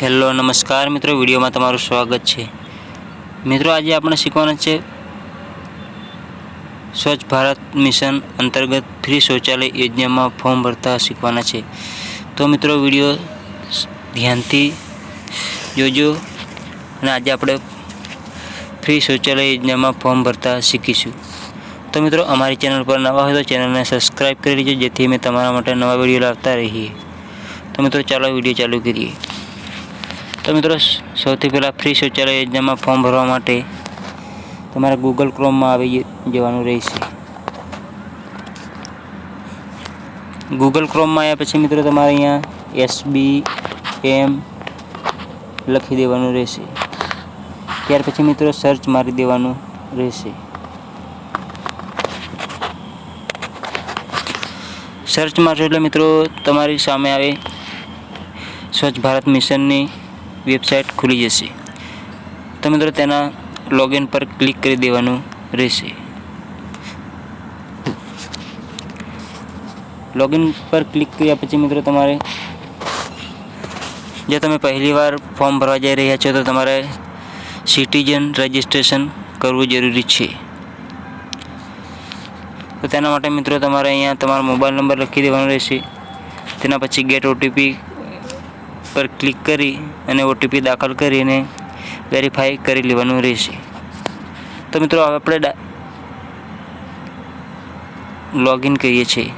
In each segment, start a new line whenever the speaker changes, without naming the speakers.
Hello, નમસ્કાર મિત્રો. વિડીયોમાં તમારું સ્વાગત છે. મિત્રો, આજે આપણે શીખવાના છે સ્વચ્છ ભારત મિશન અંતર્ગત ફ્રી શૌચાલય યોજનામાં ફોર્મ ભરતા શીખવાના છે. તો મિત્રો, વીડિયો ધ્યાનથી જોજો અને આજે આપણે ફ્રી શૌચાલય યોજનામાં ફોર્મ ભરતા શીખીશું. તો મિત્રો, અમારી ચેનલ પર નવા હોય તો ચેનલને સબસ્ક્રાઈબ કરી લેજો, જેથી અમે તમારા માટે નવા વીડિયો લાવતા રહીએ. તો મિત્રો, ચાલો વીડિયો ચાલુ કરીએ. તો મિત્રો, સૌથી પહેલાં ફ્રી શૌચાલય યોજનામાં ફોર્મ ભરવા માટે તમારે ગૂગલ ક્રોમમાં આવી જવાનું રહેશે. ગૂગલ ક્રોમમાં આવ્યા પછી મિત્રો, તમારે અહીંયા એસબી એમ લખી દેવાનું રહેશે. ત્યાર પછી મિત્રો સર્ચ મારી દેવાનું રહેશે. સર્ચ મારશો એટલે મિત્રો, તમારી સામે આવે સ્વચ્છ ભારત મિશનની વેબસાઇટ ખુલી જશે. તો મિત્રો તેના લોગિન પર ક્લિક કરી દેવાનું રહેશે. લોગિન પર ક્લિક કર્યા પછી મિત્રો તમારે જો તમે પહેલીવાર ફોર્મ ભરવા જઈ રહ્યા છો તો તમારે સિટીઝન રજિસ્ટ્રેશન કરવું જરૂરી છે. તો તેના માટે મિત્રો તમારે અહીંયા તમારો મોબાઈલ નંબર લખી દેવાનો રહેશે. તેના પછી ગેટ ઓટીપી પર ક્લિક કરી અને ઓટીપી દાખલ કરીને વેરીફાઈ કરી લેવાનું રહેશે. તો મિત્રો, હવે આપણે લોગિન કરીએ છીએ.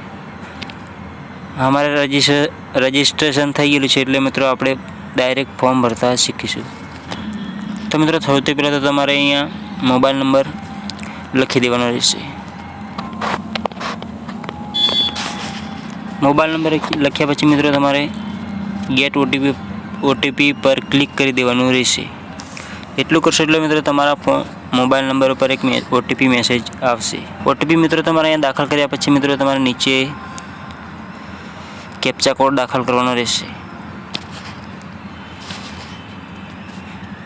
અમારે રજિસ્ટર રજિસ્ટ્રેશન થઈ ગયેલું છે એટલે મિત્રો આપણે ડાયરેક્ટ ફોર્મ ભરતા શીખીશું. તો મિત્રો, સૌથી પહેલાં તો તમારે અહીંયા મોબાઈલ નંબર લખી દેવાનો રહેશે. મોબાઈલ નંબર લખ્યા પછી મિત્રો તમારે get O T P O T P પર ક્લિક કરી દેવાનું રહેશે. એટલું કરશો એટલે મિત્રો તમારા ફોન મોબાઈલ નંબર ઉપર એક ઓટીપી મેસેજ આવશે. ઓટીપી મિત્રો તમારે અહીંયા દાખલ કર્યા પછી મિત્રો તમારે નીચે કેપ્ચા કોડ દાખલ કરવાનો રહેશે.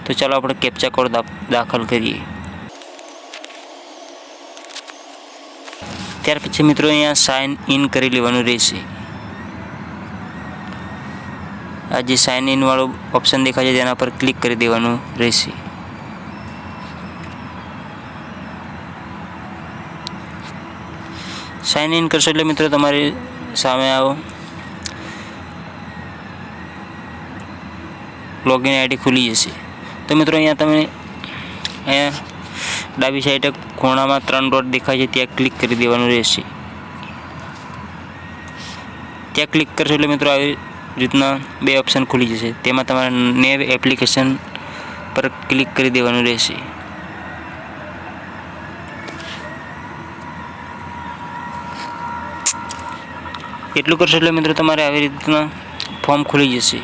તો ચાલો આપણે કેપ્ચા કોડ દાખલ કરીએ. ત્યાર પછી મિત્રો અહીંયા સાઇન ઇન કરી લેવાનું રહેશે. આ જે સાઇન ઇન વાળું ઓપ્શન દેખાય છે તેના પર ક્લિક કરી દેવાનું રહેશે. સાઇન ઇન કરશો એટલે મિત્રો તમારી સામે આવો. લોગિન આઈડી ખુલી જશે. તો મિત્રો અહીંયા તમે અહીંયા ડાબી સાઈડે ખૂણામાં ત્રણ ડોટ દેખાય છે, ત્યાં ક્લિક કરી દેવાનું રહેશે. ત્યાં ક્લિક કરશો એટલે મિત્રો આવી રીતના બે ઓપ્શન ખુલી જશે. તેમાં તમારે નેવ એપ્લિકેશન પર ક્લિક કરી દેવાનું રહેશે. એટલું કરશો એટલે મિત્રો તમારે આવી રીતના ફોર્મ ખુલી જશે.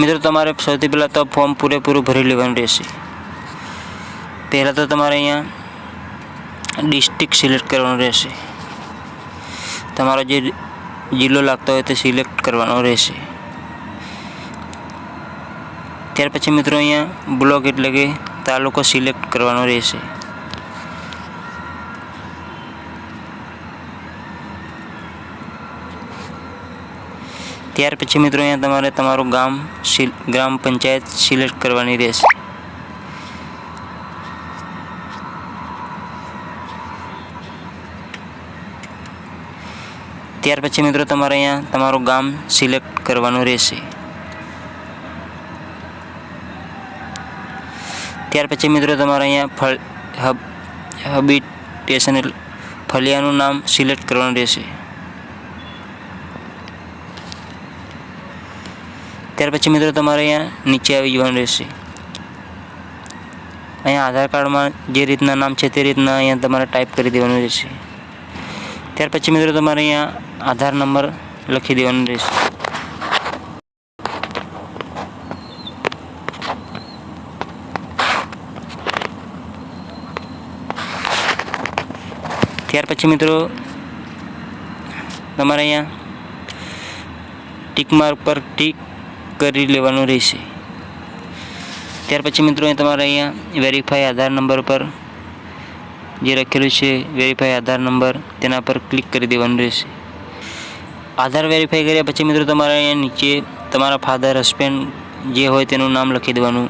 મિત્રો તમારે સૌથી પહેલાં તો ફોર્મ પૂરેપૂરું ભરી લેવાનું રહેશે. પહેલાં તો તમારે અહીંયા ડિસ્ટ્રિક્ટ સિલેક્ટ કરવાનું રહેશે. તમારો જે જિલ્લો લાગતો હોય તે સિલેક્ટ કરવાનો રહેશે. ત્યાર પછી મિત્રો અહીંયા બ્લોક એટલે કે તાલુકો સિલેક્ટ કરવાનો રહેશે. ત્યાર પછી મિત્રો અહીંયા તમારે તમારું ગામ ગ્રામ પંચાયત સિલેક્ટ કરવાની રહેશે. ત્યાર પછી મિત્રો તમારે અહીંયા તમારું ગામ સિલેક્ટ કરવાનું રહેશે. ત્યાર પછી મિત્રો તમારે અહીંયા ફળ, હબ હબિટેશન ફલિયાનું નામ સિલેક્ટ કરવાનું રહેશે. ત્યાર પછી મિત્રો તમારે અહીંયા નીચે આવી જવાનું રહેશે. અહીંયા આધાર કાર્ડમાં જે રીતના નામ છે તે રીતના અહીંયા તમારે ટાઈપ કરી દેવાનું રહેશે. ત્યાર પછી મિત્રો તમારે અહીંયા આધાર નંબર લખી દેવાનો રહેશે. ત્યાર પછી મિત્રો, તમારે અહીંયા ટીક માર્ક પર ટીક કરી લેવાનું રહેશે. ત્યાર પછી મિત્રો તમારે અહીંયા વેરીફાઈ આધાર નંબર પર જે લખેલું છે વેરીફાઈ આધાર નંબર, તેના પર ક્લિક કરી દેવાનું રહેશે. આધાર વેરીફાઈ કર્યા પછી મિત્રો તમારે અહીંયા નીચે તમારા ફાધર હસબન્ડ જે હોય તેનું નામ લખી દેવાનું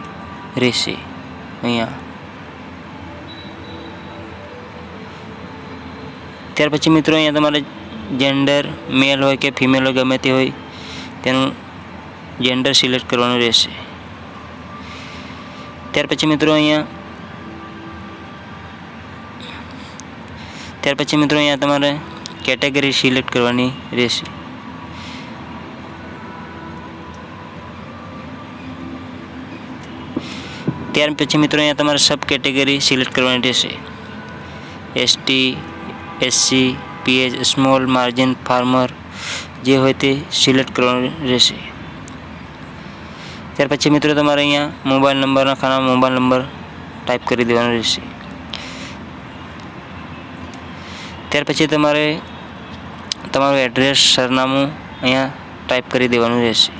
રહેશે. અહીંયા. ત્યાર પછી મિત્રો અહીંયા તમારે જેન્ડર મેલ હોય કે ફિમેલ હોય, ગમે તે હોય, તેનું જેન્ડર સિલેક્ટ કરવાનું રહેશે. ત્યાર પછી મિત્રો અહીંયા ત્યાર પછી મિત્રો અહીંયા તમારે કેટેગરી સિલેક્ટ કરવાની રહેશે. ત્યાર પછી મિત્રો અહીંયા તમારે સબ કેટેગરી સિલેક્ટ કરવાની રહેશે. S T S C P H small margin farmer જે હોય તે સિલેક્ટ કરવાનું રહેશે. ત્યાર પછી મિત્રો તમારે અહીંયા મોબાઈલ નંબરના ખાનામાં મોબાઈલ નંબર ટાઈપ કરી દેવાનો રહેશે. ત્યાર પછી તમારે તમારું એડ્રેસ સરનામું અહીંયા ટાઈપ કરી દેવાનું રહેશે.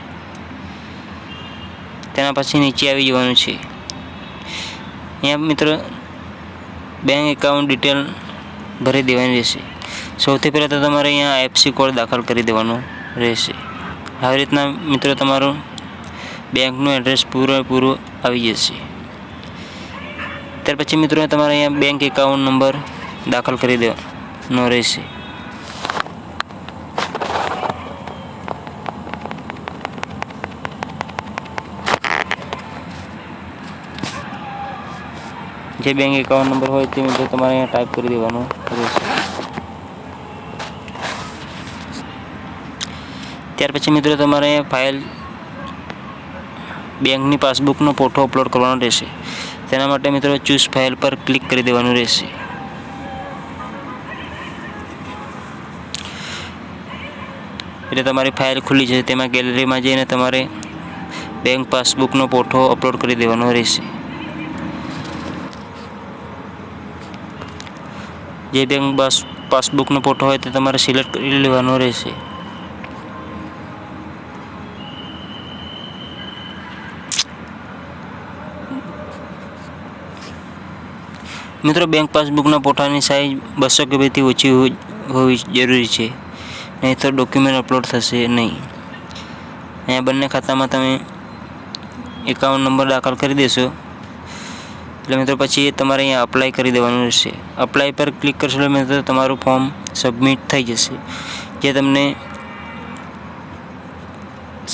તેના પછી નીચે આવી જવાનું છે. અહીંયા મિત્રો બેંક એકાઉન્ટ ડિટેલ ભરી દેવાની રહેશે. સૌથી પહેલાં તો તમારે અહીંયા આઈએફસી કોડ દાખલ કરી દેવાનો રહેશે. આવી રીતના મિત્રો તમારું બેંકનું એડ્રેસ પૂરેપૂરું આવી જશે. ત્યાર પછી મિત્રો તમારે અહીંયા બેંક એકાઉન્ટ નંબર દાખલ કરી દેવાનો રહેશે. જે બેંક એકાઉન્ટ નંબર હોય તે મુજબ તમારે અહીંયા ટાઈપ કરી દેવાનો. રહેશે ત્યાર પછી મિત્રો તમારે ફાઇલ બેંકની પાસબુકનો ફોટો અપલોડ કરવાનો રહેશે. તેના માટે મિત્રો ચૂઝ ફાઇલ પર ક્લિક કરી દેવાનું રહેશે. એટલે તમારી ફાઇલ ખુલ્લી છે તેમાં ગેલેરીમાં જઈને તમારે બેંક પાસબુકનો ફોટો અપલોડ કરી દેવાનો રહેશે. જે બેંક બસ પાસબુકનો ફોટો હોય તે તમારે સિલેક્ટ કરી લેવાનો રહેશે. મિત્રો બેંક પાસબુકના ફોટાની સાઇઝ બસો કે બેથી ઓછી હોવી જરૂરી છે. નહીં તો ડોક્યુમેન્ટ અપલોડ થશે નહીં. અહીંયા બંને ખાતામાં તમે એકાઉન્ટ નંબર દાખલ કરી દેશો. એટલે મિત્રો પછી તમારે અહીંયા અપ્લાય કરી દેવાનું રહેશે. અપ્લાય પર ક્લિક કરશો એટલે મિત્રો તમારું ફોર્મ સબમિટ થઈ જશે. જે તમને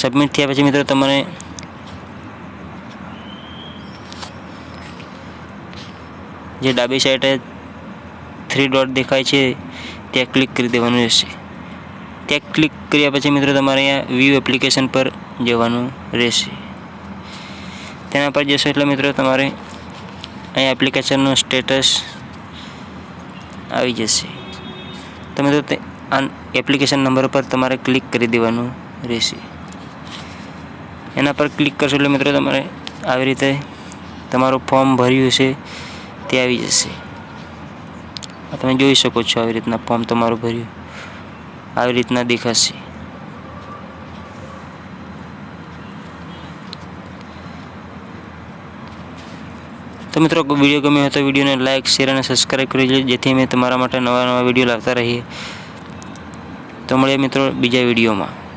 સબમિટ થયા પછી મિત્રો તમારે જે ડાબી સાઈડે થ્રી ડોટ દેખાય છે, ત્યાં ક્લિક કરી દેવાનું રહેશે. ત્યાં ક્લિક કર્યા પછી મિત્રો તમારે અહીંયા વ્યૂ એપ્લિકેશન પર જવાનું રહેશે. તેના પર જશો એટલે મિત્રો તમારે અહીંયા એપ્લિકેશનનું સ્ટેટસ આવી જશે. તમે તે આ એપ્લિકેશન નંબર પર તમારે ક્લિક કરી દેવાનું રહેશે. એના પર ક્લિક કરશો એટલે મિત્રો તમારે આવી રીતે તમારું ફોર્મ ભર્યું છે તે આવી જશે. તમે જોઈ શકો છો આવી રીતના ફોર્મ તમારું ભર્યું. આવી રીતના દેખાશે. તો મિત્રો, વીડિયો ગમ્યો હોય તો વિડીયોને લાઇક શેર અને સબસ્ક્રાઈબ કરી લેજો, જેથી અમે તમારા માટે નવા નવા વીડિયો લાવતા રહીએ. તો મળીએ મિત્રો બીજા વિડીયોમાં.